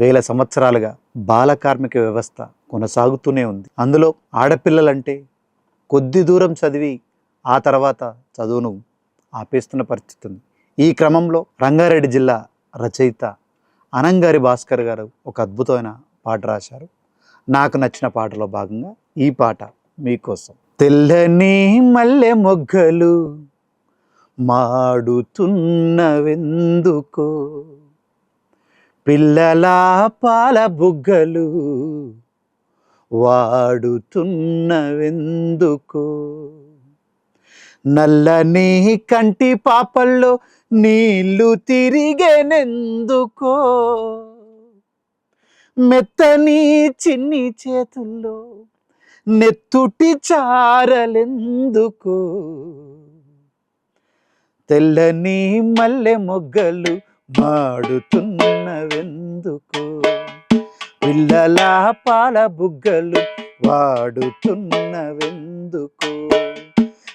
వేల సంవత్సరాలుగా బాల కార్మిక వ్యవస్థ కొనసాగుతూనే ఉంది అందులో ఆడపిల్లలంటే కొద్ది దూరం చదివి ఆ తర్వాత చదువును ఆపేస్తున్న పరిస్థితి ఉంది ఈ క్రమంలో రంగారెడ్డి జిల్లా రచయిత అనంగారి భాస్కర్ గారు ఒక అద్భుతమైన పాట రాశారు నాకు నచ్చిన పాటలో భాగంగా ఈ పాట మీకోసం. తెల్లని మల్లె మొగ్గలు మాడుతున్నవెందుకో? పిల్లల పాల బుగ్గలు వాడుతున్నవెందుకో? నల్లని కంటి పాపల్లో నీళ్ళు తిరిగేనెందుకో? మెత్తని చిన్ని చేతుల్లో నెత్తుటి చారలెందుకో? తెల్లని మల్లె మొగ్గలు మాడుతున్నవెందుకు? పిల్లల పాల బుగ్గలు వాడుతున్నవెందుకు?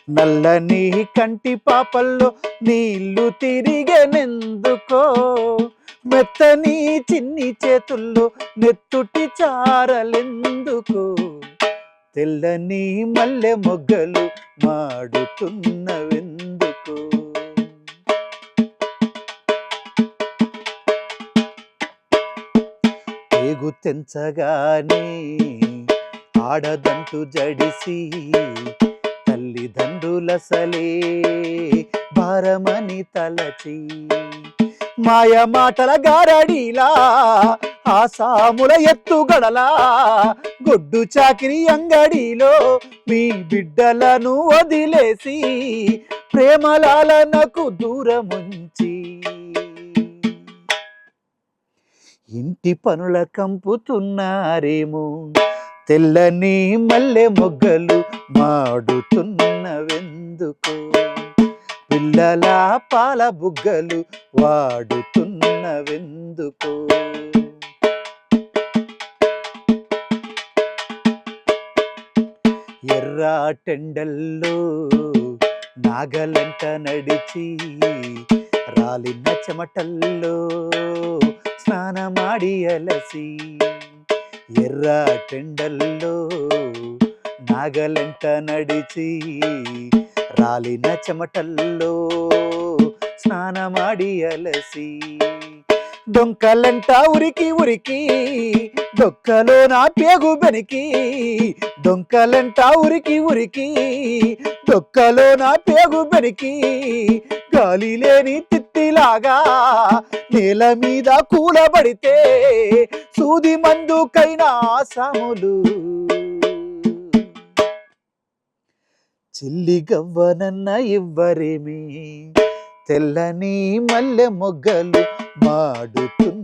నల్లని కంటి పాపల్లో నీళ్ళు తిరిగనెందుకో? మెత్తని చిన్ని చేతుల్లో నెత్తుటి చారలెందుకు? తెల్లని మల్లె మొగ్గలు మాడుతున్నవెందుకు? పేగు తెంచగానే ఆడదంటు జడిసి తల్లిదండ్రులసలే భారమని తలచి మాయ మాటల గారడీలా ఆ సాముల ఎత్తుగడలా గొడ్డు చాకిరి అంగడిలో మీ బిడ్డలను వదిలేసి ప్రేమలాలనకు దూరముంచి. ఇంటి పనుల కంపుతున్నారేమో తెల్లని మల్లె మొగ్గలు మాడుతున్నవెందుకో. పిల్లల పాల బుగ్గలు వాడుతున్నవెందుకో? ఎర్రా టెండల్లో నాగలంట నడిచి రాలిన చెమటల్లో స్నానమాడి అలసి ఎర్రా టెండల్లో నాగలంట నడిచి రాలిన చెమటల్లో స్నానమాడి అలసి డొంకలంట ఉరికి ఉరికి డొక్కలో నా పేగు బెనికి. డొంకలంట ఉరికి ఉరికి డొక్కలో నా పేగు బెనికి. గాలి లేని తిత్తిలాగా నేల మీద కూలబడితే సూది మందుకైనా ఆసాములు. చిల్లి గవ్వనన్న ఇవ్వరేమి తెల్లని మల్లె మొగ్గలు మాడుతున్నవెందుకు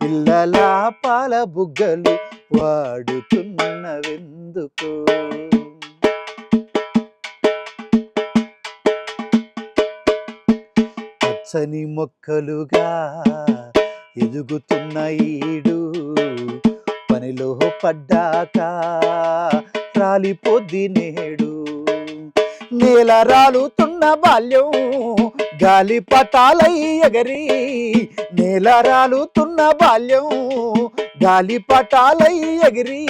పిల్లల పాల బుగ్గలు వాడుతున్నవెందుకు? పచ్చని మొక్కలుగా ఎదుగుతున్న ఈడు పనిలో పడ్డాక రాలిపోద్ది నేడు నేల రాలుతున్న బాల్యం గాలి పటాలై ఎగరి. నేల రాలుతున్న బాల్యం గాలి పటాలై ఎగిరి.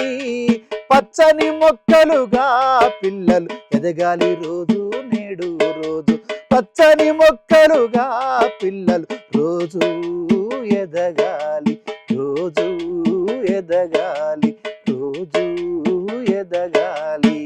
పచ్చని మొక్కలుగా పిల్లలు ఎదగాలి రోజు నేడు రోజు. పచ్చని మొక్కలుగా పిల్లలు రోజు ఎదగాలి రోజు ఎదగాలి. గాలి